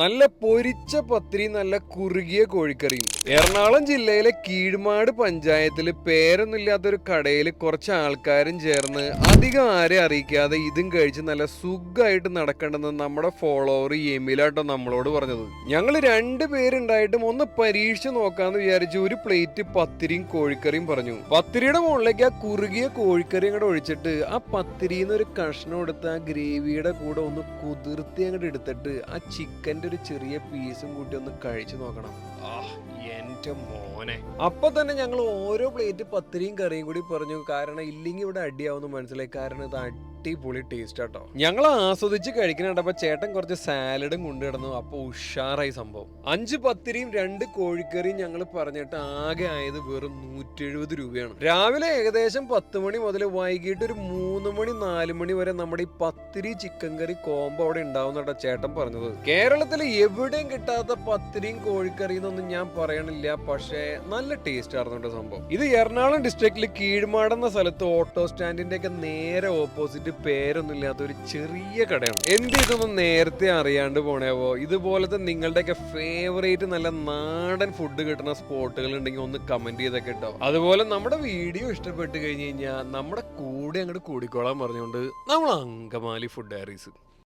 നല്ല പൊരിച്ച പത്തിരി നല്ല കുറുകിയ കോഴിക്കറിയും. എറണാകുളം ജില്ലയിലെ കീഴ്മാട് പഞ്ചായത്തിൽ പേരൊന്നുമില്ലാത്തൊരു കടയിൽ കുറച്ച് ആൾക്കാരും ചേർന്ന് അധികം ആരെ അറിയിക്കാതെ ഇതും കഴിച്ച് നല്ല സുഖമായിട്ട് നടക്കണ്ടെന്ന് നമ്മുടെ ഫോളോവർ എമിലാട്ടോ നമ്മളോട് പറഞ്ഞത്. ഞങ്ങൾ രണ്ട് പേരുണ്ടായിട്ടും ഒന്ന് പരീക്ഷിച്ച് നോക്കാന്ന് വിചാരിച്ച് ഒരു പ്ലേറ്റ് പത്തിരിയും കോഴിക്കറിയും പറഞ്ഞു. പത്തിരിയുടെ മുകളിലേക്ക് ആ കുറുകിയ കോഴിക്കറിയും കൂടെ ഒഴിച്ചിട്ട് ആ പത്തിരിന്ന് ഒരു കഷ്ണം എടുത്ത് ആ ഗ്രേവിയുടെ കൂടെ ഒന്ന് കുതിർത്തി അങ്ങോട്ട് എടുത്തിട്ട് ആ ചിക്കന്റെ ഒരു ചെറിയ പീസും കൂട്ടി ഒന്ന് കഴിച്ചു നോക്കണം. ആ എന്റെ മോനെ. അപ്പൊ തന്നെ ഞങ്ങൾ ഓരോ പ്ലേറ്റ് പത്തിരിയും കറിയും കൂടി പറഞ്ഞു. കാരണം ഇല്ലെങ്കിൽ ഇവിടെ അടിയാവുന്ന മനസ്സിലായി. കാരണം ഇത് അടിപൊളി ടേസ്റ്റ് ആട്ടോ. ഞങ്ങൾ ആസ്വദിച്ച് കഴിക്കുന്നുണ്ടപ്പോ ചേട്ടൻ കുറച്ച് സാലഡും കൊണ്ടുകിടന്നു അപ്പൊ ഉഷാറായി സംഭവം. അഞ്ച് പത്തിരിയും രണ്ട് കോഴിക്കറിയും ഞങ്ങൾ പറഞ്ഞിട്ട് ആകെ ആയത് വെറും നൂറ്റി എഴുപത് രൂപയാണ്. രാവിലെ ഏകദേശം പത്ത് മണി മുതൽ വൈകിട്ട് ഒരു മൂന്ന് മണി നാല് മണി വരെ നമ്മുടെ ഈ പത്തിരി ചിക്കൻ കറി കോംബോ അവിടെ ഉണ്ടാവുന്നട്ടോ ചേട്ടൻ പറഞ്ഞത്. കേരളത്തിൽ എവിടെയും കിട്ടാത്ത പത്തിരിയും കോഴിക്കറിയും എന്നൊന്നും ഞാൻ പറയണില്ല. പക്ഷേ നല്ല ടേസ്റ്റ് ആയിരുന്നു സംഭവം. ഇത് എറണാകുളം ഡിസ്ട്രിക്റ്റിൽ കീഴ്മാടെന്ന സ്ഥലത്ത് ഓട്ടോ സ്റ്റാൻഡിന്റെ ഒക്കെ നേരെ ഓപ്പോസിറ്റ് പേരൊന്നും ഇല്ലാത്ത ഒരു ചെറിയ കടയാണ്. എന്ത് ഇതൊന്നും നേരത്തെ അറിയാണ്ട് പോണേവോ ഇതുപോലത്തെ നിങ്ങളുടെയൊക്കെ ഫേവറേറ്റ് നല്ല നാടൻ ഫുഡ് കിട്ടുന്ന സ്പോട്ടുകൾ ഉണ്ടെങ്കിൽ ഒന്ന് കമന്റ് ചെയ്തൊക്കെ കേട്ടോ അതുപോലെ നമ്മുടെ വീഡിയോ ഇഷ്ടപ്പെട്ട് കഴിഞ്ഞ് കഴിഞ്ഞാൽ നമ്മുടെ കൂടെ അങ്ങോട്ട് കൂടിക്കോളാൻ പറഞ്ഞുകൊണ്ട് നമ്മൾ അങ്കമാലി ഫുഡ് ഡയറീസ്